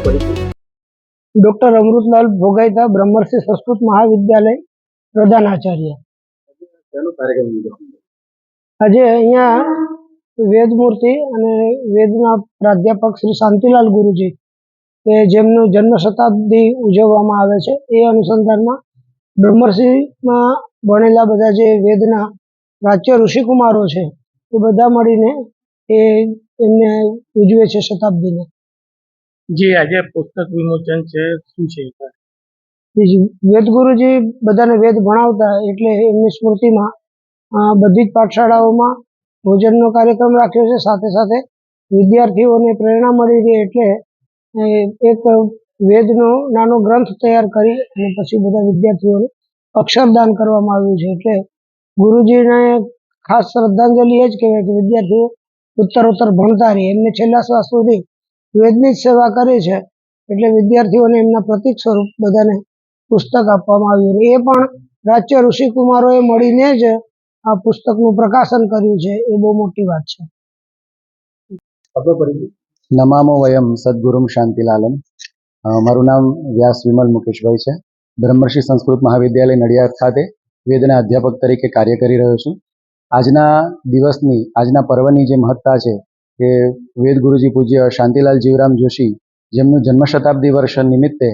પરિચય ડોક્ટર અમૃતલાલ ભોગાઈતા બ્રહ્મર્ષિ સંસ્કૃત મહાવિદ્યાલય પ્રધાન આચાર્ય આજે અહીંયા વેદમૂર્તિ અને વેદના પ્રાધ્યાપક શ્રી શાંતિલાલ ગુરુજી કે જેમનું જન્મ શતાબ્દી ઉજવવામાં આવે છે એ અનુસંધાનમાં બ્રહ્મર્ષિમાં ભણેલા બધા જે વેદના પ્રાચ્ય ઋષિકુમારો છે એ બધા મળીને એ એમને ઉજવે છે શતાબ્દીને. જે આજે પુસ્તક વિમોચન છે, શું છે બીજું વેદગુરુજી બધાને વેદ ભણાવતા એટલે એમની સ્મૃતિમાં બધી જ પાઠશાળાઓમાં ભોજનનો કાર્યક્રમ રાખ્યો છે. સાથે સાથે વિદ્યાર્થીઓને પ્રેરણા મળી રહે એટલે એક વેદનો નાનો ગ્રંથ તૈયાર કરી અને પછી બધા વિદ્યાર્થીઓને અક્ષરદાન કરવામાં આવ્યું છે. એટલે ગુરુજીને ખાસ શ્રદ્ધાંજલિ એ જ કહેવાય કે વિદ્યાર્થીઓ ઉત્તરોત્તર ભણતા રહે. એમને છેલ્લા શ્વાસ સુધી વેદની જ સેવા કરી છે એટલે વિદ્યાર્થીઓને એમના પ્રતિક સ્વરૂપ બધાને પુસ્તક આપવામાં આવ્યું એ પણ રાજ્ય ઋષિકુમારોએ મળીને જ આ પુસ્તકનું પ્રકાશન કર્યું છે. એ બહુ મોટી વાત છે. નમામો વયમ સદગુરુમ શાંતિલાલમ. મારું નામ વ્યાસ વિમલ મુકેશભાઈ છે. બ્રહ્મર્ષિ સંસ્કૃત મહાવિદ્યાલય નડિયાદ ખાતે વેદના અધ્યાપક તરીકે કાર્ય કરી રહ્યો છું. આજના દિવસની આજના પર્વની જે મહત્તા છે કે વેદ ગુરુજી પૂજ્ય શાંતિલાલ જીવરામ જોશી જેમનું જન્મ શતાબ્દી વર્ષ નિમિત્તે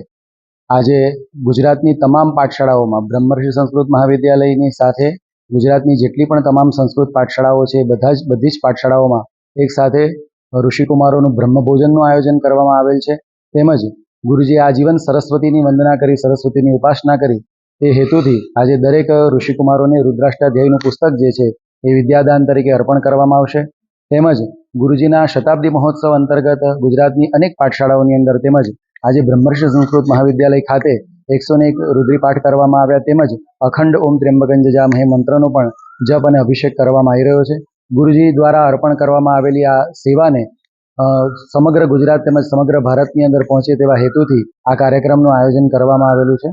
આજે ગુજરાતની તમામ પાઠશાળાઓમાં બ્રહ્મર્ષિ સંસ્કૃત મહાવિદ્યાલયની સાથે ગુજરાતની જેટલી પણ તમામ સંસ્કૃત પાઠશાળાઓ છે, બધા જ, બધી જ પાઠશાળાઓમાં એક સાથે ઋષિકુમારોનું બ્રહ્મભોજનનું આયોજન કરવામાં આવેલ છે. તેમજ ગુરુજીએ આજીવન સરસ્વતીની વંદના કરી, સરસ્વતીની ઉપાસના કરી. તે હેતુથી આજે દરેક ઋષિકુમારોને રુદ્રાષ્ટાધ્યાયનું પુસ્તક જે છે એ વિદ્યાદાન તરીકે અર્પણ કરવામાં આવશે. તેમજ ગુરુજીના શતાબ્દી મહોત્સવ અંતર્ગત ગુજરાતની અનેક પાઠશાળાઓની અંદર તેમજ આજે બ્રહ્મર્ષિ સંસ્કૃત મહાવિદ્યાલય ખાતે એકસો ને એક રુદ્રિપાઠ કરવામાં આવ્યા તેમજ અખંડ ઓમ ત્ર્યંબકં જજામહે મંત્રનો પણ જપ અને અભિષેક કરવામાં આવી રહ્યો છે. ગુરુજી દ્વારા અર્પણ કરવામાં આવેલી આ સેવાને સમગ્ર ગુજરાત તેમજ સમગ્ર ભારતની અંદર પહોંચે તેવા હેતુથી આ કાર્યક્રમનું આયોજન કરવામાં આવેલું છે.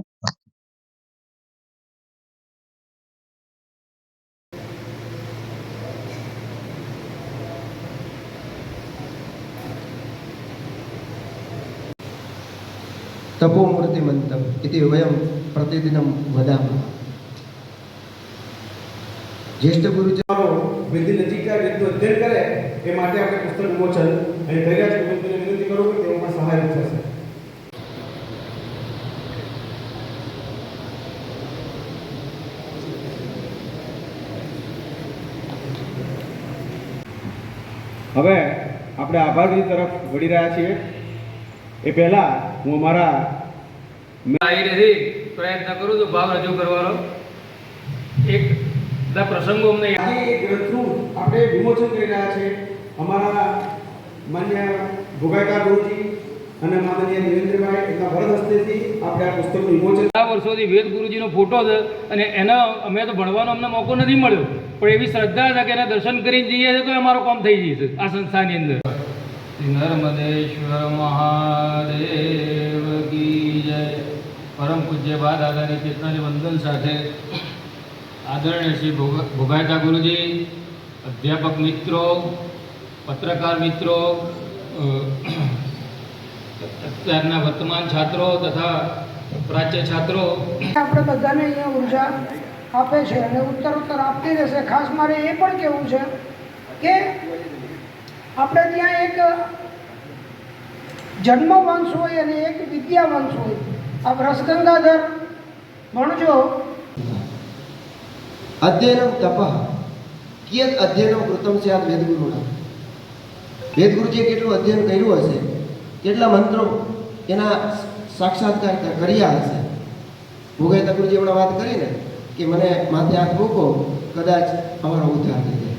તપો મૂર્તિમંતમ ઇતિ વયમ પ્રતિદિનમ વદામા જ્યેષ્ઠ ગુરુજનો વિધિ નજીકના રીતનું અધ્યયન કરે એ માટે આપણે પુસ્તક વિમોચન અને કરી છે છીએ વિનંતી કરું કે તેઓમાં સહાયક થશે હવે આપણે આભારની તરફ વળી રહ્યા છીએ. એ પહેલાં હું અમારા આવી નથી પ્રયત્ન કરું છું ભાવ રજૂ કરવાનો. એક બધા પ્રસંગો અમને આજે એક ગ્રંથનું આપણે વિમોચન કરી રહ્યા છે. અમારા માન્ય ભોગાયકા ગુરુજી અને માનનીય દેવેન્દ્રભાઈ એમના વરદ હસ્તેથી આપણે આ પુસ્તકનું વિમોચન આ વર્ષોથી વેદ ગુરુજીનો ફોટો છે અને એના અમે તો ભણવાનો અમને મોકો નથી મળ્યો. પણ એવી શ્રદ્ધા છે કે એના દર્શન કરીને જઈએ તો અમારો કામ થઈ જશે આ સંસ્થાની અંદર. નર્મદેશ્વર મહાદેવ કી જય. પરમ પૂજ્ય બા દાદાની ચેતનાની વંદન સાથે આદરણીય શ્રી ભોગ- ભોગાયતા ગુરુજી અધ્યાપક મિત્રો, પત્રકાર મિત્રો અત્યારના વર્તમાન છાત્રો તથા પ્રાચ્ય છાત્રો. આપણે બધાને અહીંયા ઊર્જા આપે છે અને ઉત્તર ઉત્તર આપતી રહેશે. ખાસ મારે એ પણ કહેવું છે કે આપણે ત્યાં એક જન્મ વંશ હોય અને એક વિદ્યા વંશ હોય. આ રસગંગાધર ભણજો. અધ્યયનમ તપઃ. કિયત અધ્યયનમ કૃતમ સ્યાત વેદગુરુના. વેદગુરુજીએ કેટલું અધ્યયન કર્યું હશે? કેટલા મંત્રો એના સાક્ષાત્કાર કર્યા હશે? ભોગાઈ ગુરુજી હમણાં વાત કરી ને કે મને માથે હાથ મૂકો, કદાચ અમારો ઉદ્ધાર થઈ જાય.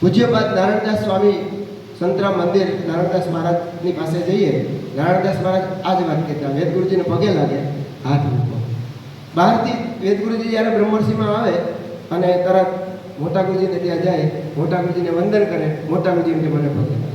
પૂજ્યપાદ નારાયણદાસ સ્વામી સંતરામ મંદિર નારાયણદાસ મહારાજની પાસે જઈએ નારાયણદાસ મહારાજ આ જ વાત કહેતા, વેદગુરુજીને પગે લાગે, હાથ મૂકો. બહારથી વેદગુરુજી જ્યારે બ્રહ્મર્ષિમાં આવે અને તરત મોટા ગુરુજીને ત્યાં જાય મોટા ગુરુજીને વંદન કરે મોટા ગુરુજી મને પગે લાગે.